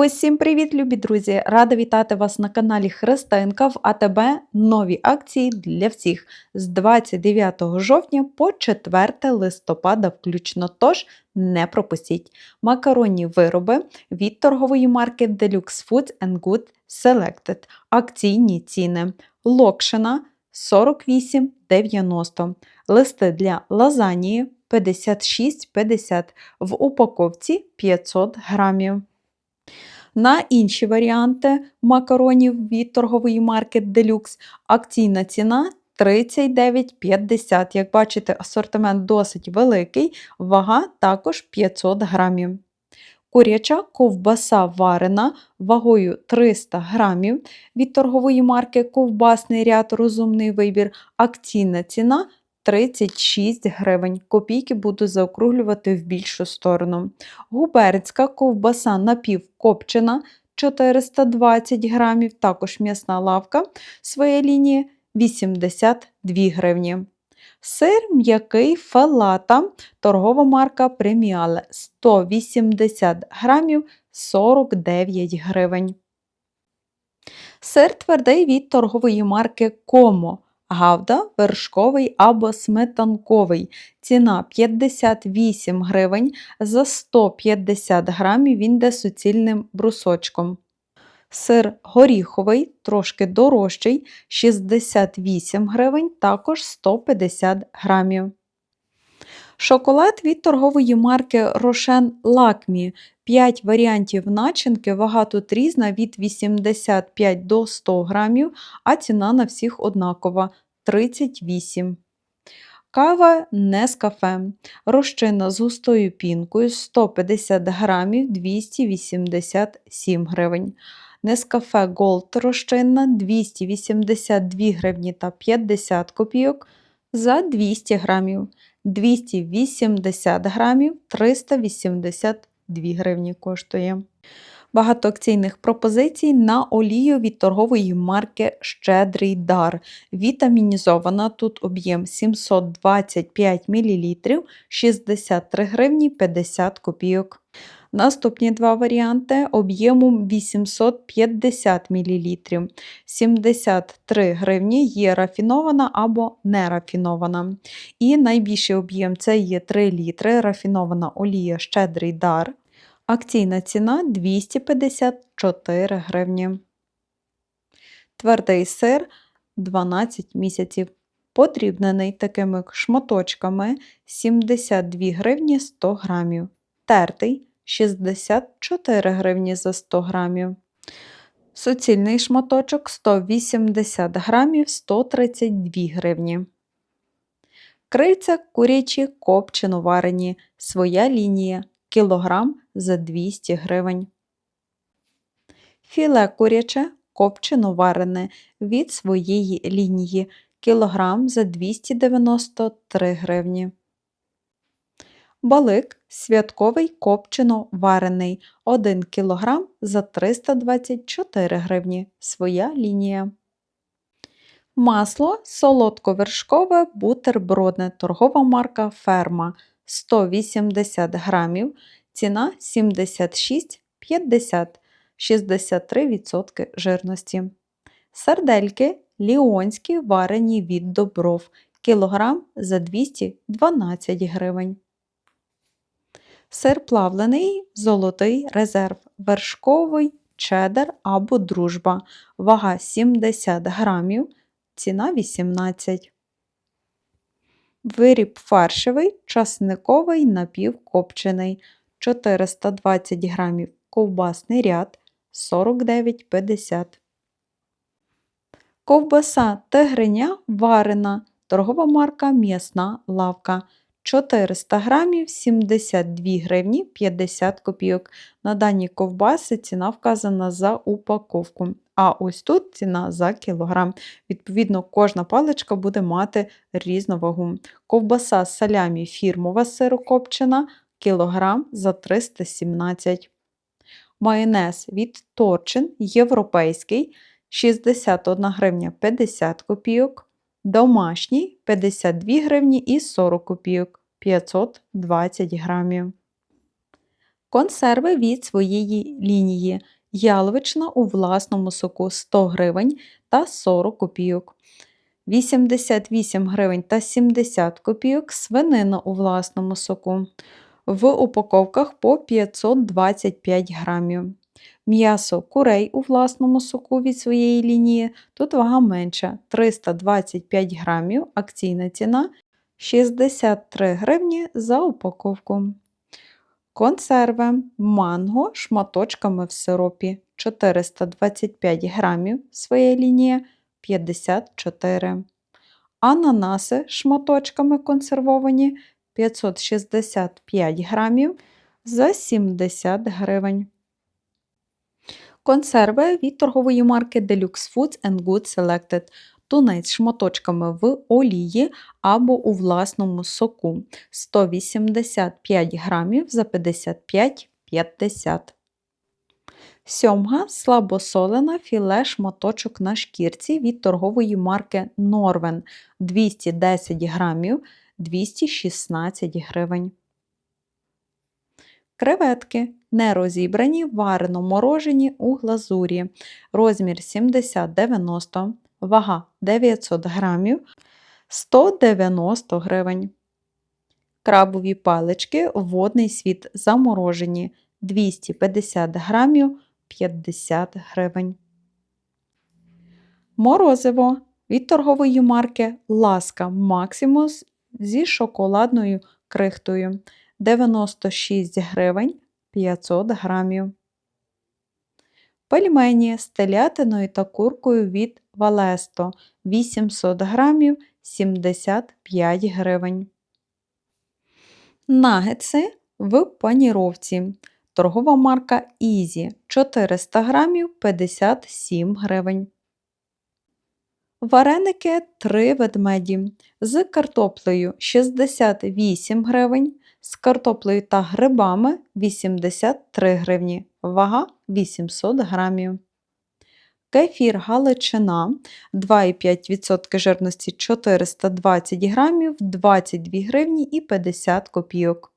Усім привіт, любі друзі! Рада вітати вас на каналі Христинка в АТБ нові акції для всіх з 29 жовтня по 4 листопада включно. Тож не пропустіть макаронні вироби від торгової марки Deluxe Foods and Good Selected. Акційні ціни. Локшина 48,90. Листи для лазанії 56,50 в упаковці 500 грамів. На інші варіанти макаронів від торгової марки Deluxe акційна ціна 39,50. Як бачите, асортимент досить великий, вага також 500 грамів. Куряча ковбаса варена вагою 300 грамів від торгової марки Ковбасний ряд Розумний вибір. Акційна ціна 36 гривень. Копійки буду заокруглювати в більшу сторону. Губернська ковбаса напівкопчена 420 грамів, також м'ясна лавка своєї лінії 82 гривні. Сир м'який фалата, торгова марка преміале 180 грамів 49 гривень. Сир твердий від торгової марки Комо. Гавда вершковий або сметанковий. Ціна 58 гривень за 150 грамів він йде суцільним брусочком. Сир горіховий, трошки дорожчий 68 гривень, також 150 грамів. Шоколад від торгової марки Рошен Лакмі. 5 варіантів начинки, вага тут різна від 85 до 100 грамів, а ціна на всіх однакова 38. Кава Нескафе. Розчинна з густою пінкою 150 грамів 287 гривень. Нескафе Gold розчинна 282 гривні та 50 копійок за 200 грамів. 280 грамів 382 гривні коштує. Багато акційних пропозицій на олію від торгової марки Щедрий дар. Вітамінізована тут об'єм 725 мл 63 гривні 50 копійок. Наступні два варіанти об'ємом 850 мл. 73 гривні є рафінована або нерафінована. І найбільший об'єм це є 3 літри рафінована олія Щедрий дар. Акційна ціна 254 гривні. Твердий сир 12 місяців. Подрібнений такими шматочками 72 гривні 100 грамів. Тертий 64 гривні за 100 грамів. Суцільний шматочок 180 грамів 132 гривні. Крильця курячі копчено варені. Своя лінія кілограм за 200 гривень. Філе куряче копчено варене від своєї лінії кілограм за 293 гривні. Балик святковий копчено варений 1 кг за 324 гривні. Своя лінія. Масло солодковершкове бутербродне торгова марка Ферма 180 грамів, ціна 76,50 63% жирності. Сардельки ліонські варені від добров кілограм за 212 гривень. Сир плавлений, золотий резерв, вершковий, чеддер або дружба. Вага 70 грамів, ціна 18 Виріб фаршевий, часниковий напівкопчений 420 грамів, ковбасний ряд 49,50 Ковбаса тигриня варена, торгова марка М'ясна лавка 400 грамів 72 гривні 50 копійок. На даній ковбаси ціна вказана за упаковку. А ось тут ціна за кілограм. Відповідно, кожна паличка буде мати різну вагу. Ковбаса салямі фірмова сирокопчена кілограм за 317 Майонез від Торчин європейський 61 гривня 50 копійок. Домашній 52 гривні і 40 копійок 520 грамів. Консерви від своєї лінії. Яловичина у власному соку 100 гривень та 40 копійок. 88 гривень та 70 копійок свинина у власному соку. В упаковках по 525 грамів. М'ясо курей у власному соку від своєї лінії. Тут вага менша 325 грамів, акційна ціна 63 гривні за упаковку. Консерви манго шматочками в сиропі 425 грамів, своя лінія 54. Ананаси шматочками консервовані 565 грамів за 70 гривень. Консерви від торгової марки Deluxe Foods and Good Selected. Тунець шматочками в олії або у власному соку 185 грамів за 55,50. Сьомга слабосолена філе шматочок на шкірці від торгової марки Норвен 210 грамів 216 гривень. Креветки не розібрані, варено морожені у глазурі. Розмір 70-90, вага 900 грамів, 190 гривень. Крабові палички водний світ заморожені 250 грамів 50 гривень. Морозиво від торгової марки Ласка Максимус зі шоколадною крихтою 96 гривень 500 грамів. Пельмені з телятиною та куркою від Валесто 800 грамів 75 гривень. Нагетси в паніровці. Торгова марка Ізі 400 грамів 57 гривень. Вареники 3 ведмеді з картоплею 68 гривень, з картоплею та грибами 83 гривні, вага 800 грамів. Кефір Галичина 2,5% жирності 420 грамів, 22 гривні і 50 копійок.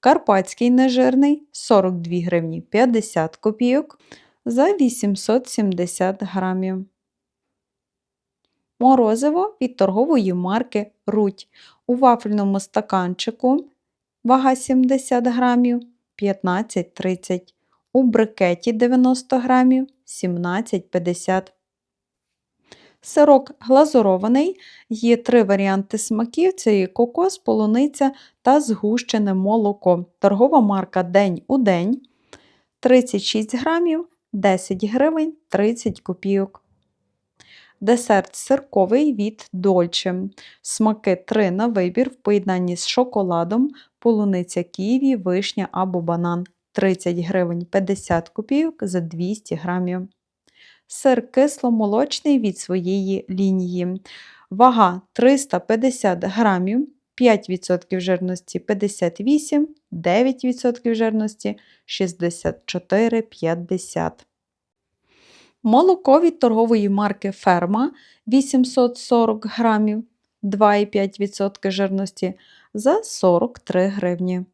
Карпатський нежирний 42 гривні 50 копійок за 870 грамів. Морозиво від торгової марки Руть у вафельному стаканчику вага 70 грамів 15,30 у брикеті 90 грамів 17,50 Сирок глазурований. Є три варіанти смаків: це є кокос, полуниця та згущене молоко. Торгова марка День у день 36 грамів 10 гривень 30 копійок. Десерт сирковий від Дольче. Смаки 3 на вибір в поєднанні з шоколадом, полуниця ківі, вишня або банан 30 гривень 50 копійок за 200 грамів. Сир кисломолочний від своєї лінії. Вага 350 грамів, 5% жирності 58, 9% жирності 64,50. Молоко від торгової марки Ферма 840 грамів, 2,5% жирності за 43 гривні.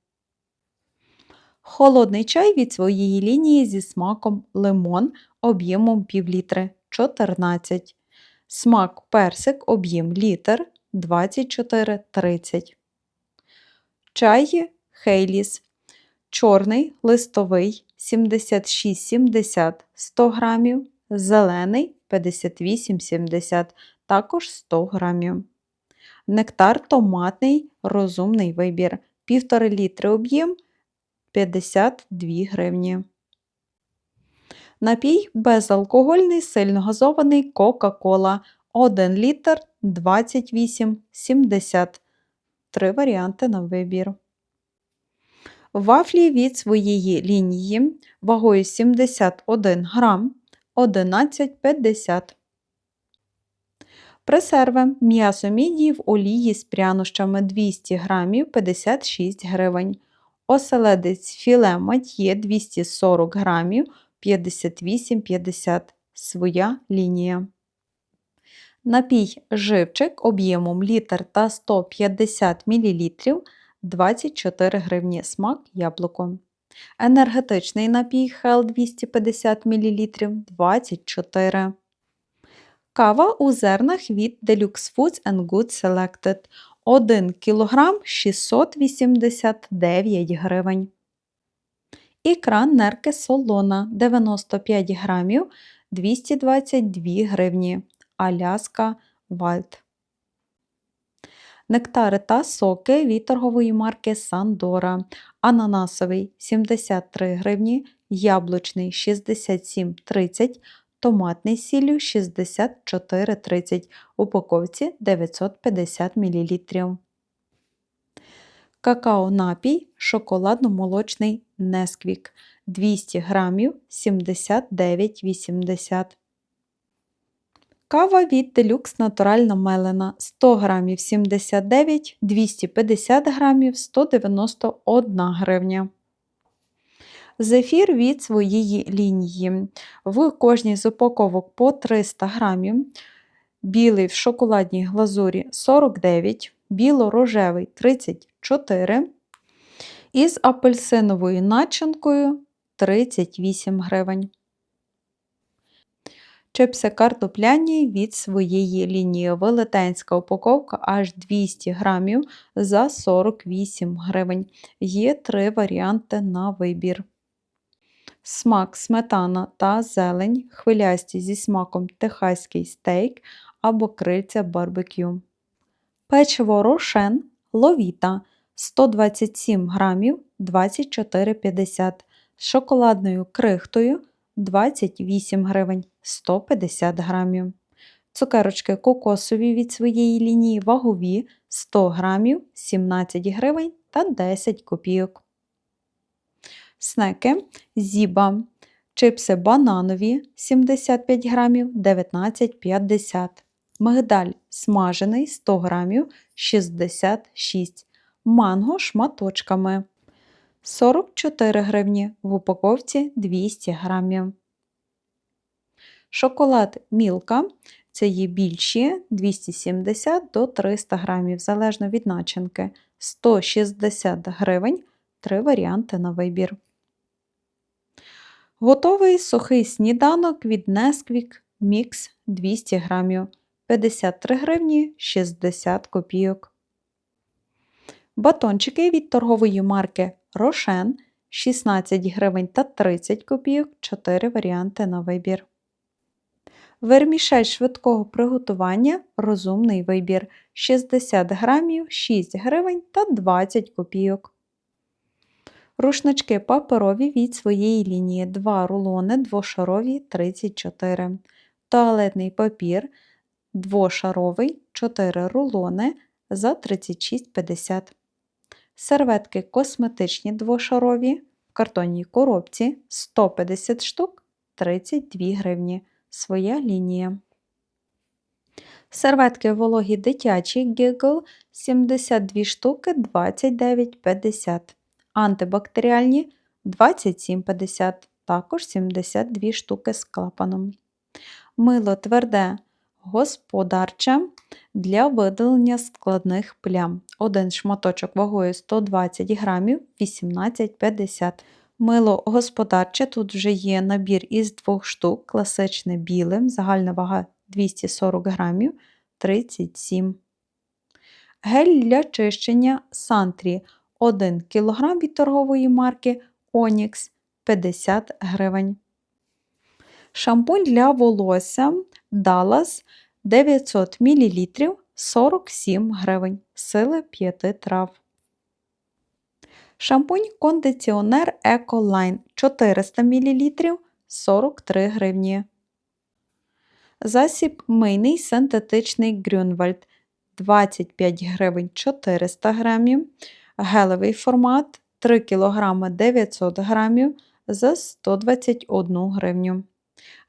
Холодний чай від своєї лінії зі смаком лимон об'ємом пів літри 14. Смак персик об'єм літр 24,30. Чай Хейліс. Чорний листовий 76,70 100 грамів. Зелений 58,70 також 100 грамів. Нектар томатний розумний вибір. 1,5 літри об'єм 52 гривні. Напій безалкогольний сильно газований Кока-Кола 1 літр 28,70. Три варіанти на вибір. Вафлі від своєї лінії вагою 71 грам 11,50. Пресерви м'ясо мідії в олії з прянощами 200 грамів 56 гривень. Оселедець філе матьє 240 грамів 58,50 своя лінія. Напій живчик об'ємом літр та 150 мл 24 гривні смак яблуко. Енергетичний напій Хел 250 мл 24. Кава у зернах від Deluxe Foods and Good Selected 1 кг 689 гривень. Ікра нерки солона 95 грамів 222 гривні. Аляска Вальд. Нектари та соки від торгової марки Сандора. Ананасовий 73 гривні, яблучний 67,30, томатний сіллю 64,30, упаковці 950 мл. Какао напій шоколадно-молочний Несквік 200 грамів 79,80. Кава від Deluxe натуральна мелена 100 грамів 79, 250 грамів 191 гривня. Зефір від своєї лінії. В кожній з упаковок по 300 грамів. Білий в шоколадній глазурі 49, біло-рожевий 34. Із апельсиновою начинкою 38 гривень. Чипси картопляні від своєї лінії. Велетенська упаковка аж 200 грамів за 48 гривень. Є три варіанти на вибір. Смак, сметана та зелень, хвилясті зі смаком техаський стейк або крильця барбекю. Печиво рошен ловіта 127 грамів 24,50 з шоколадною крихтою 28 гривень 150 грамів. Цукерочки кокосові від своєї лінії вагові 100 грамів 17 гривень та 10 копійок. Снеки зіба. Чипси бананові 75 грамів 19,50 Мигдаль смажений 100 грамів 66 Манго шматочками 44 гривні в упаковці 200 грамів. Шоколад Мілка це є більші 270 до 300 грамів, залежно від начинки 160 гривень, три варіанти на вибір. Готовий сухий сніданок від Nesquik Mix 200 грамів 53 гривні 60 копійок. Батончики від торгової марки Рошен 16 гривень та 30 копійок 4 варіанти на вибір. Вермішель швидкого приготування розумний вибір 60 грамів 6 гривень та 20 копійок. Рушнички паперові від своєї лінії 2 рулони двошарові 34. Туалетний папір двошаровий 4 рулони за 36,50. Серветки косметичні двошарові в картонній коробці 150 штук 32 гривні. Своя лінія. Серветки вологі дитячі Giggle 72 штуки 29,50. Антибактеріальні 27,50, також 72 штуки з клапаном. Мило тверде господарче для видалення складних плям. Один шматочок вагою 120 грамів 18,50 Мило господарче, тут вже є набір із двох штук, класичне біле, загальна вага 240 грамів 37 Гель для чищення сантрі 1 кг від торгової марки Onyx 50 гривень. Шампунь для волосся Dallas 900 мл 47 гривень. Сили 5 трав. Шампунь кондиціонер Ecoline 400 мл 43 гривні. Засіб мийний синтетичний Грюнвальд 25 гривень 400 грамів. Гелевий формат 3 кг 900 грамів за 121 гривню.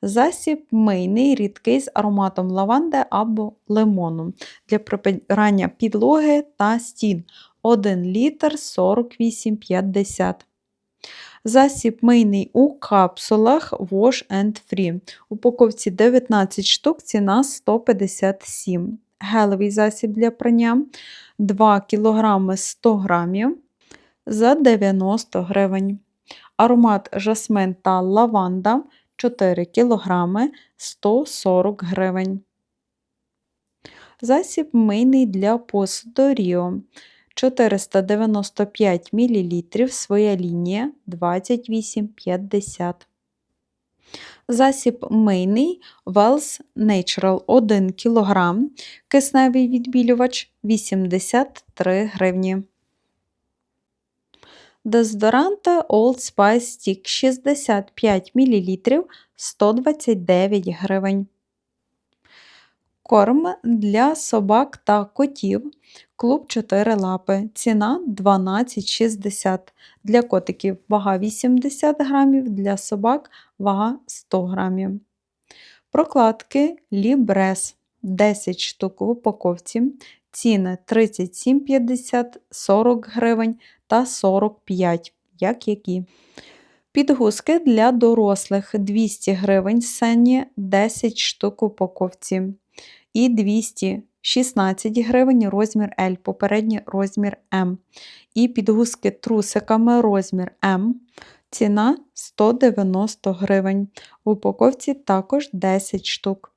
Засіб мийний рідкий з ароматом лаванди або лимону для прибирання підлоги та стін 1 літр 48,50. Засіб мийний у капсулах Wash and Free. Упаковці 19 штук, ціна 157 Гелевий засіб для прання 2 кг 100 г за 90 гривень. Аромат жасмин та лаванда 4 кг 140 гривень. Засіб мийний для посуду Ріо 495 мл, своя лінія 28,50. Засіб мийний Wells Natural 1 кг, кисневий відбілювач 83 гривні. Дезодоранти Old Spice Stick 65 мл 129 гривень. Корм для собак та котів. Клуб 4 лапи. Ціна 12,60. Для котиків вага 80 грамів, для собак вага 100 грамів. Прокладки Libres 10 штук в упаковці. Ціни 37,50, 40 гривень та 45, як які. Підгузки для дорослих 200 гривень сені 10 штук в упаковці. І 216 гривень розмір L, попередній розмір М. І підгузки трусиками розмір М. Ціна 190 гривень. В упаковці також 10 штук.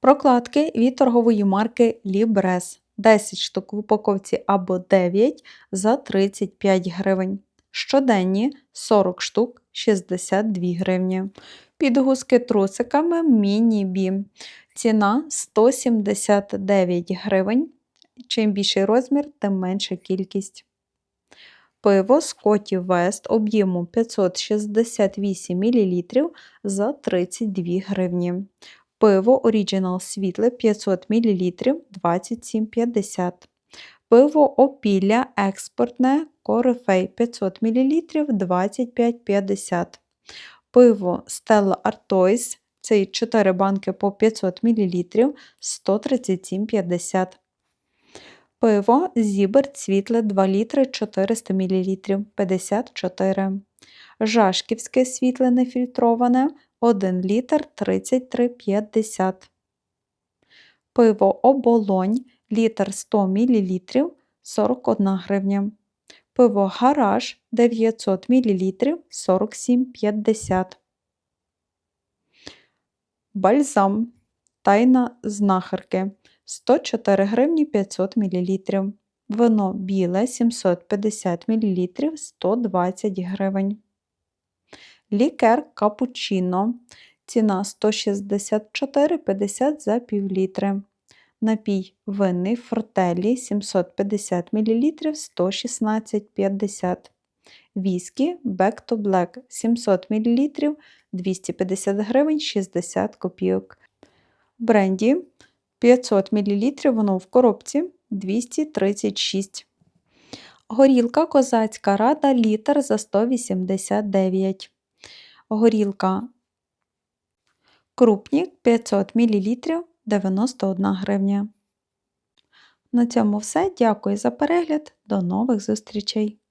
Прокладки від торгової марки Libres. 10 штук в упаковці або 9 за 35 гривень. Щоденні 40 штук 62 гривні. Підгузки трусиками міні-бі. Ціна 179 гривень. Чим більший розмір, тим менша кількість. Пиво Скотті Вест об'єму 568 мл за 32 гривні. Пиво Original світле 500 мл 27,50. Пиво Опілля експортне Корифей 500 мл 25,50. Пиво Stella Artois це 4 банки по 500 мл 137,50. Пиво Зіберт світле 2 літри 400 мл 54. Жашківське світле нефільтроване 1 літр 33,50. Пиво оболонь літр 100 мл 41 гривня. Пиво гараж 900 мл 47,50. Бальзам Тайна знахарки 104 гривні 500 мл. Вино біле 750 мл 120 гривень. Лікер капучино. Ціна 164,50 за півлітри. Напій винний фортелі 750 мл 116,50 Віскі Back to Black 700 мл 250 гривень 60 копійок. Бренді 500 мл, воно в коробці 236. Горілка козацька рада літр за 189. Горілка крупнік 500 мл 91 гривня. На цьому все. Дякую за перегляд. До нових зустрічей!